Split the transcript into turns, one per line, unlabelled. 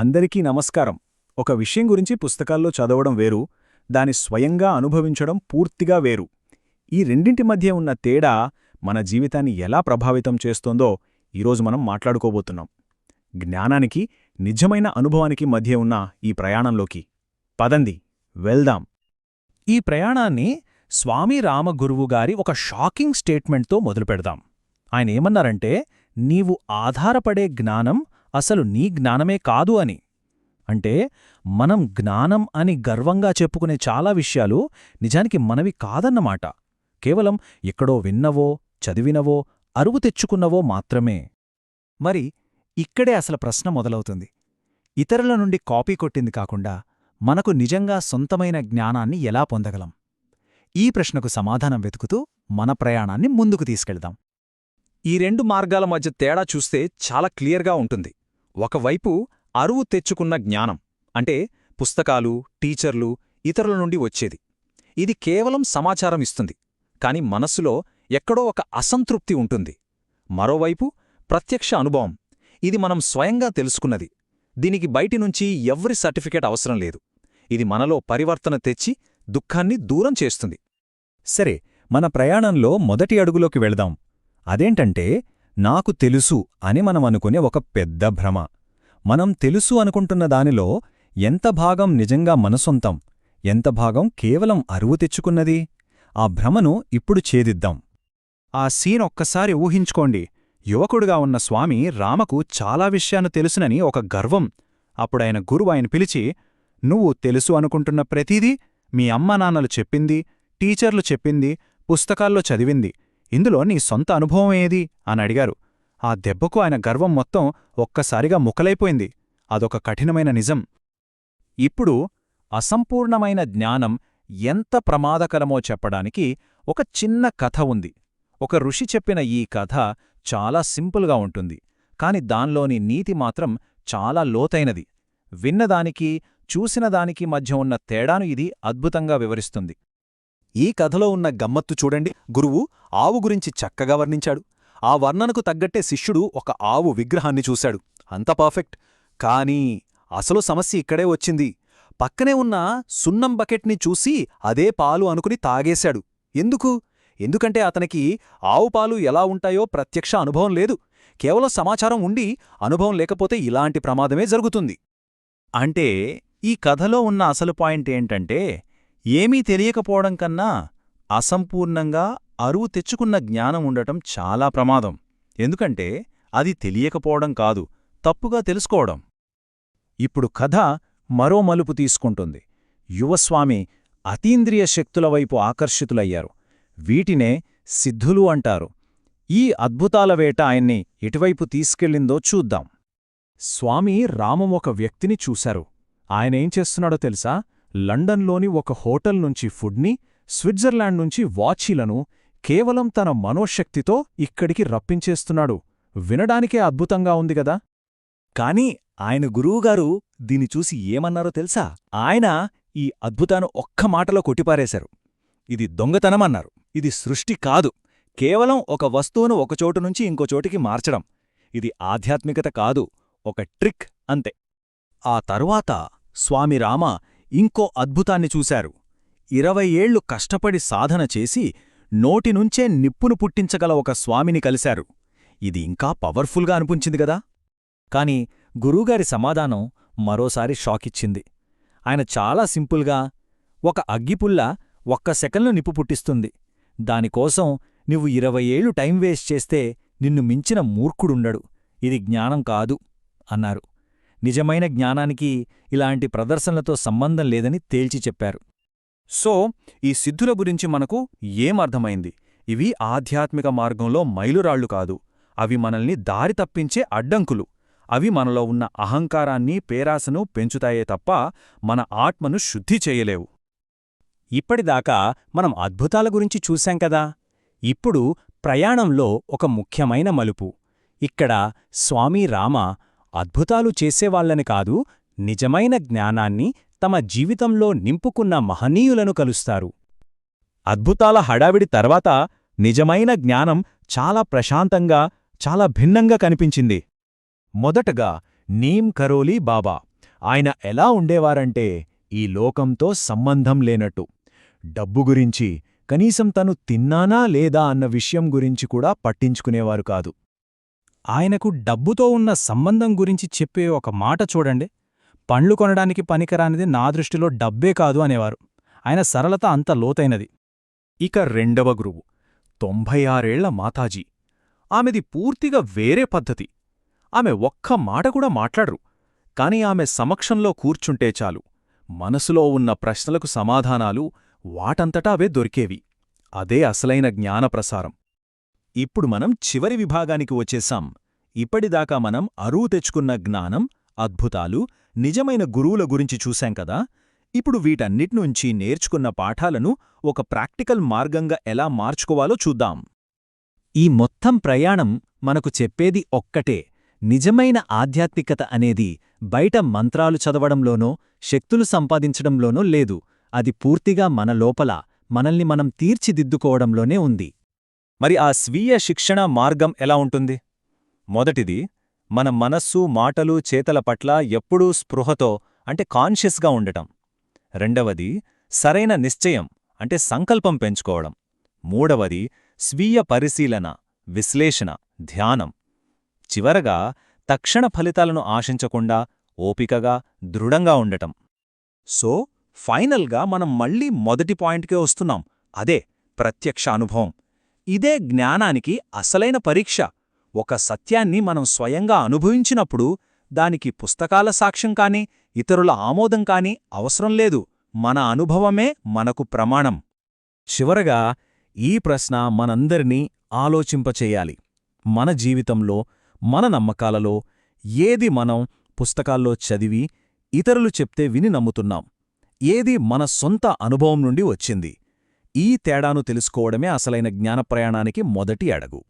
అందరికీ నమస్కారం. ఒక విషయం గురించి పుస్తకాల్లో చదవడం వేరు దాని స్వయంగా అనుభవించడం పూర్తిగా వేరు. ఈ రెండింటి మధ్య ఉన్న తేడా మన జీవితాన్ని ఎలా ప్రభావితం చేస్తోందో ఈరోజు మనం మాట్లాడుకోబోతున్నాం. జ్ఞానానికి నిజమైన అనుభవానికి మధ్య ఉన్న ఈ ప్రయాణంలోకి. పదంది వెళ్దాం.
ఈ ప్రయాణాన్ని స్వామి రామగురువుగారి ఒక షాకింగ్ స్టేట్మెంట్తో మొదలుపెడదాం. ఆయన ఏమన్నారంటే నీవు ఆధారపడే జ్ఞానం అసలు నీ జ్ఞానమే కాదు అని. అంటే మనం జ్ఞానం అని గర్వంగా చెప్పుకునే చాలా విషయాలు నిజానికి మనవి కాదన్నమాట. కేవలం ఎక్కడో విన్నవో చదివినవో అరువు తెచ్చుకున్నవో మాత్రమే.
మరి ఇక్కడే అసలు ప్రశ్న మొదలవుతుంది. ఇతరుల నుండి కాపీ కొట్టింది కాకుండా మనకు నిజంగా సొంతమైన జ్ఞానాన్ని ఎలా పొందగలం? ఈ ప్రశ్నకు సమాధానం వెతుకుతూ మన ప్రయాణాన్ని ముందుకు తీసుకెళ్దాం.
ఈ రెండు మార్గాల మధ్య తేడా చూస్తే చాలా క్లియర్గా ఉంటుంది. ఒకవైపు అరువు తెచ్చుకున్న జ్ఞానం అంటే పుస్తకాలు టీచర్లు ఇతరుల నుండి వచ్చేది. ఇది కేవలం సమాచారం ఇస్తుంది కాని మనస్సులో ఎక్కడో ఒక అసంతృప్తి ఉంటుంది. మరోవైపు ప్రత్యక్ష అనుభవం ఇది మనం స్వయంగా తెలుసుకున్నది. దీనికి బయటి నుంచి ఎవ్వరి సర్టిఫికేట్ అవసరం లేదు. ఇది మనలో పరివర్తన తెచ్చి దుఃఖాన్ని దూరం చేస్తుంది.
సరే మన ప్రయాణంలో మొదటి అడుగులోకి వెళదాం. అదేంటంటే నాకు తెలుసు అని మనం అనుకునే ఒక పెద్ద భ్రమ. మనం తెలుసు అనుకుంటున్న దానిలో ఎంత భాగం నిజంగా మనసొంతం ఎంత భాగం కేవలం అరువు తెచ్చుకున్నది? ఆ భ్రమను ఇప్పుడు ఛేదిద్దాం.
ఆ సీన్ ఒక్కసారి ఊహించుకోండి. యువకుడుగా ఉన్న స్వామి రామకు చాలా విషయాన్ని తెలుసునని ఒక గర్వం. అప్పుడాయన గురువు ఆయన పిలిచి నువ్వు తెలుసు అనుకుంటున్న ప్రతిదీ మీ అమ్మానాన్నలు చెప్పింది టీచర్లు చెప్పింది పుస్తకాల్లో చదివింది. ఇందులో నీ సొంత అనుభవం ఏది? అని అడిగారు. ఆ దెబ్బకు ఆయన గర్వం మొత్తం ఒక్కసారిగా ముక్కలైపోయింది. అదొక కఠినమైన నిజం.
ఇప్పుడు అసంపూర్ణమైన జ్ఞానం ఎంత ప్రమాదకరమో చెప్పడానికి ఒక చిన్న కథ ఉంది. ఒక ఋషి చెప్పిన ఈ కథ చాలా సింపుల్గా ఉంటుంది. కాని దాన్లోని నీతి మాత్రం చాలా లోతైనది. విన్నదానికి చూసినదానికి మధ్య ఉన్న తేడాను ఇది అద్భుతంగా వివరిస్తుంది.
ఈ కథలో ఉన్న గమ్మత్తు చూడండి. గురువు ఆవు గురించి చక్కగా వర్ణించాడు. ఆ వర్ణనకు తగ్గట్టే శిష్యుడు ఒక ఆవు విగ్రహాన్ని చూశాడు. అంత పర్ఫెక్ట్. కానీ అసలు సమస్య ఇక్కడే వచ్చింది. పక్కనే ఉన్న సున్నం బకెట్ని చూసి అదే పాలు అనుకుని తాగేశాడు. ఎందుకు? ఎందుకంటే అతనికి ఆవు పాలు ఎలా ఉంటాయో ప్రత్యక్ష అనుభవం లేదు. కేవలం సమాచారం ఉండి అనుభవం లేకపోతే ఇలాంటి ప్రమాదమే జరుగుతుంది.
అంటే ఈ కథలో ఉన్న అసలు పాయింట్ ఏంటంటే ఏమీ తెలియకపోవడం కన్నా అసంపూర్ణంగా అరువు తెచ్చుకున్న జ్ఞానం ఉండటం చాలా ప్రమాదం. ఎందుకంటే అది తెలియకపోవడం కాదు తప్పుగా తెలుసుకోవడం. ఇప్పుడు కథ మరో మలుపు తీసుకుంటుంది. యువస్వామి అతీంద్రియ శక్తుల వైపు ఆకర్షితులయ్యారు. వీటినే సిద్ధులు అంటారు. ఈ అద్భుతాల వేట ఆయన్ని ఎటువైపు తీసుకెళ్ళిందో చూద్దాం. స్వామి రామం ఒక వ్యక్తిని చూశారు. ఆయనేం చేస్తున్నాడో తెలుసా? లండన్లోని ఒక హోటల్ నుంచి ఫుడ్ని స్విట్జర్లాండ్ నుంచి వాచీలను కేవలం తన మనోశక్తితో ఇక్కడికి రప్పించేస్తున్నాడు. వినడానికే అద్భుతంగా ఉంది గదా?
కాని ఆయన గురువుగారు దీని చూసి ఏమన్నారో తెలుసా? ఆయన ఈ అద్భుతాన్ని ఒక్క మాటలో కొట్టిపారేశారు. ఇది దొంగతనమన్నారు ఇది సృష్టి కాదు. కేవలం ఒక వస్తువును ఒకచోటు నుంచి ఇంకోచోటికి మార్చడం. ఇది ఆధ్యాత్మికత కాదు. ఒక ట్రిక్ అంతే. ఆ తరువాత స్వామి రామ ఇంకో అద్భుతాన్ని చూశారు. ఇరవై ఏళ్ళు కష్టపడి సాధన చేసి నోటినుంచే నిప్పును పుట్టించగల ఒక స్వామిని కలిశారు. ఇది ఇంకా పవర్ఫుల్గా అనిపించింది గదా కాని గురువుగారి సమాధానం మరోసారి షాకిచ్చింది. ఆయన చాలా సింపుల్గా ఒక అగ్గిపుల్ల ఒక్క సెకండ్లో నిప్పు పుట్టిస్తుంది. దానికోసం నువ్వు ఇరవై ఏళ్ళు టైం వేస్ట్ చేస్తే నిన్ను మించిన మూర్ఖుడుండడు. ఇది జ్ఞానం కాదు అన్నారు. నిజమైన జ్ఞానానికి ఇలాంటి ప్రదర్శనలతో సంబంధం లేదని తేల్చి చెప్పారు.
సో ఈ సిద్ధుల గురించి మనకు ఏమర్థమైంది ఇవి ఆధ్యాత్మిక మార్గంలో మైలురాళ్ళు కాదు. అవి మనల్ని దారి తప్పించే అడ్డంకులు. అవి మనలో ఉన్న అహంకారాన్ని పేరాసను పెంచుతాయే తప్ప మన ఆత్మను శుద్ధి చేయలేవు.
ఇప్పటిదాకా మనం అద్భుతాల గురించి చూశాం కదా? ఇప్పుడు ప్రయాణంలో ఒక ముఖ్యమైన మలుపు. ఇక్కడ స్వామి రామ అద్భుతాలు చేసేవాళ్ళని కాదు నిజమైన జ్ఞానాన్ని తమ జీవితంలో నింపుకున్న మహనీయులను కలుస్తారు. అద్భుతాల హడావిడి తర్వాత నిజమైన జ్ఞానం చాలా ప్రశాంతంగా చాలా భిన్నంగా కనిపించింది. మొదటగా నీమ్ కరోలీ బాబా ఆయన ఎలా ఉండేవారంటే ఈ లోకంతో సంబంధం లేనట్టు. డబ్బు గురించి కనీసం తను తిన్నానా లేదా అన్న విషయం గురించి కూడా పట్టించుకునేవారు కాదు.
ఆయనకు డబ్బుతో ఉన్న సంబంధం గురించి చెప్పే ఒక మాట చూడండి. పండ్లు కొనడానికి పనికిరానిది నా దృష్టిలో డబ్బే కాదు అనేవారు. ఆయన సరళత అంత లోతైనది.
ఇక రెండవ గురువు తొంభై ఆరేళ్ళ మాతాజీ. ఆమెది పూర్తిగా వేరే పద్ధతి. ఆమె ఒక్క మాట కూడా మాట్లాడరు. కాని ఆమె సమక్షంలో కూర్చుంటే చాలు. మనసులో ఉన్న ప్రశ్నలకు సమాధానాలు వాటంతటా అవే దొరికేవి. అదే అసలైన జ్ఞానప్రసారం
ఇప్పుడు మనం చివరి విభాగానికి వచ్చేసాం. ఇప్పటిదాకా మనం అరువు తెచ్చుకున్న జ్ఞానం అద్భుతాలు నిజమైన గురువుల గురించి చూశాం కదా. ఇప్పుడు వీటన్నిట్నుంచి నేర్చుకున్న పాఠాలను ఒక ప్రాక్టికల్ మార్గంగా ఎలా మార్చుకోవాలో చూద్దాం. ఈ మొత్తం ప్రయాణం మనకు చెప్పేది ఒక్కటే. నిజమైన ఆధ్యాత్మికత అనేది బయట మంత్రాలు చదవడంలోనో శక్తులు సంపాదించడంలోనో లేదు. అది పూర్తిగా మన లోపల మనల్ని మనం తీర్చిదిద్దుకోవడంలోనే ఉంది.
మరి ఆ స్వీయ శిక్షణ మార్గం ఎలా ఉంటుంది? మొదటిది మన మనస్సు మాటలు చేతల పట్ల ఎప్పుడూ స్పృహతో అంటే కాన్షియస్గా ఉండటం. రెండవది సరైన నిశ్చయం అంటే సంకల్పం పెంచుకోవడం. మూడవది స్వీయ పరిశీలన విశ్లేషణ ధ్యానం. చివరగా తక్షణ ఫలితాలను ఆశించకుండా ఓపికగా దృఢంగా ఉండటం.
సో ఫైనల్గా మనం మళ్ళీ మొదటి పాయింట్కే వస్తున్నాం. అదే ప్రత్యక్ష అనుభవం. ఇదే జ్ఞానానికి అసలైన పరీక్ష. ఒక సత్యాన్ని మనం స్వయంగా అనుభవించినప్పుడు దానికి పుస్తకాల సాక్ష్యం కాని ఇతరుల ఆమోదం కాని అవసరం లేదు. మన అనుభవమే మనకు ప్రమాణం.
చివరగా ఈ ప్రశ్న మనందరినీ ఆలోచింపచేయాలి. మన జీవితంలో మన నమ్మకాలలో ఏది మనం పుస్తకాల్లో చదివి ఇతరులు చెప్తే విని నమ్ముతున్నాం. ఏది మన సొంత అనుభవం నుండి వచ్చింది. ఈ తేడాను తెలుసుకోవడమే అసలైన జ్ఞానప్రయాణానికి మొదటి అడుగు.